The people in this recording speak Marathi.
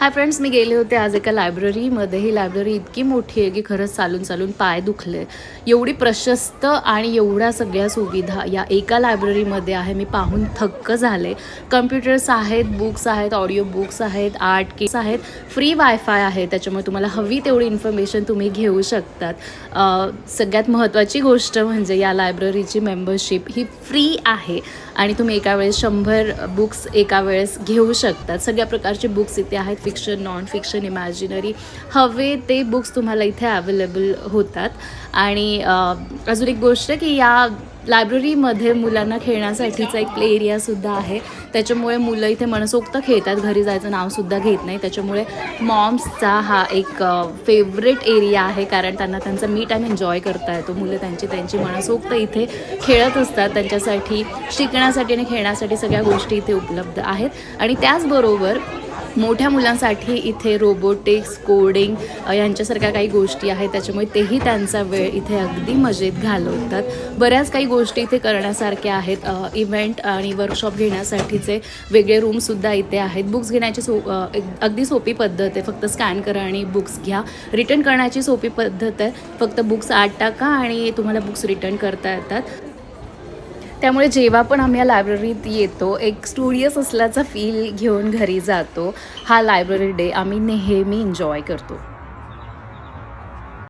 हाय फ्रेंड्स मी गेले होते आज एका लायब्ररीमध्ये ही लायब्ररी इतकी मोठी आहे की खरंच चालून चालून पाय दुखले. एवढी प्रशस्त आणि एवढ्या सगळ्या सुविधा या एका लायब्ररीमध्ये आहे. मी पाहून थक्क झाले. कम्प्युटर्स आहेत बुक्स आहेत ऑडिओ बुक्स आहेत आर्ट किट्स आहेत. फ्री वायफाय आहे. त्याच्यामुळे तुम्हाला हवी तेवढी इन्फॉर्मेशन तुम्ही घेऊ शकतात. सगळ्यात महत्त्वाची गोष्ट म्हणजे या लायब्ररीची मेंबरशिप ही फ्री आहे. आणि तुम्ही एका वेळेस शंभर बुक्स एका वेळेस घेऊ शकतात. सगळ्या प्रकारचे बुक्स इथे आहेत. फिक्शन नॉन फिक्शन इमॅजिनरी हवे ते बुक्स तुम्हाला इथे अवेलेबल होतात. आणि अजून एक गोष्ट की या लायब्ररीमध्ये मुलांना खेळण्यासाठीचा एक प्ले एरियासुद्धा आहे. त्याच्यामुळे मुलं इथे मनसोक्त खेळतात. घरी जायचं नावसुद्धा घेत नाही. त्याच्यामुळे मॉम्सचा हा एक फेवरेट एरिया आहे. कारण त्यांना त्यांचा मी टाईम एन्जॉय करता येतो. मुलं त्यांची त्यांची मनसोक्त इथे खेळत असतात. त्यांच्यासाठी शिकण्यासाठी आणि खेळण्यासाठी सगळ्या गोष्टी इथे उपलब्ध आहेत. आणि त्याचबरोबर मोठ्या मुलांसाठी इथे रोबोटिक्स कोडिंग यांच्यासारख्या काही गोष्टी आहेत. त्याच्यामुळे तेही त्यांचा वेळ इथे अगदी मजेत घालवतात. बऱ्याच काही गोष्टी इथे करण्यासारख्या आहेत. इव्हेंट आणि वर्कशॉप घेण्यासाठीचे वेगळे रूमसुद्धा इथे आहेत. बुक्स घेण्याची सो अगदी सोपी पद्धत आहे. फक्त स्कॅन करा आणि बुक्स घ्या. रिटर्न करण्याची सोपी पद्धत आहे. फक्त बुक्स आठ टाका आणि तुम्हाला बुक्स रिटर्न करता येतात. त्यामुळे जेव्हा पण आम्ही या लायब्ररीत येतो एक स्टुडियस असल्याचा फील घेऊन घरी जातो. हा लायब्ररी डे आम्ही नेहमी एन्जॉय करतो.